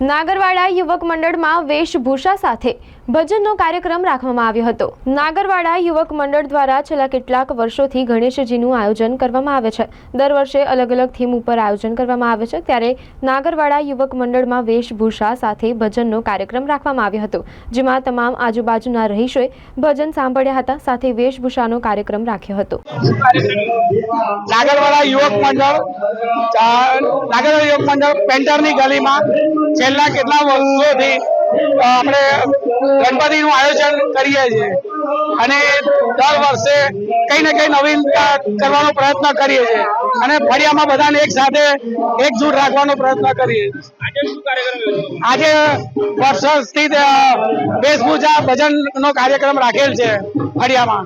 નાગરવાડા યુવક મંડળમાં વેશભૂષા સાથે ભજનનો કાર્યક્રમ રાખવામાં આવ્યો હતો. નાગરવાડા યુવક મંડળ દ્વારા છેલ્લા કેટલાક વર્ષોથી ગણેશજીનું આયોજન કરવામાં આવે છે. દર વર્ષે અલગ અલગ થીમ ઉપર આયોજન કરવામાં આવે છે. ત્યારે નાગરવાડા યુવક મંડળમાં વેશભૂષા સાથે ભજનનો કાર્યક્રમ રાખવામાં આવ્યો હતો. જેમાં તમામ આજુબાજુના રહીશોએ ભજન સાંભળ્યા હતા. સાથે વેશભૂષાનો કાર્યક્રમ રાખ્યો હતો. નાગરવાડા યુવક મંડળ નાગરવાડા યુવક મંડળ પેન્ટરની ગલીમાં છેલ્લા કેટલા વર્ષોથી આપણે ગણપતિનું આયોજન કરીએ છીએ. અને દર વર્ષે કઈ ને કઈ નવીનતા કરવાનો પ્રયત્ન કરીએ છીએ. અને ફળિયામાં બધાને એક સાથે એકજૂટ રાખવાનો પ્રયત્ન કરીએ આજે વર્ષોથી વેશભૂષા ભજનનો કાર્યક્રમ રાખેલ છે ફળિયામાં.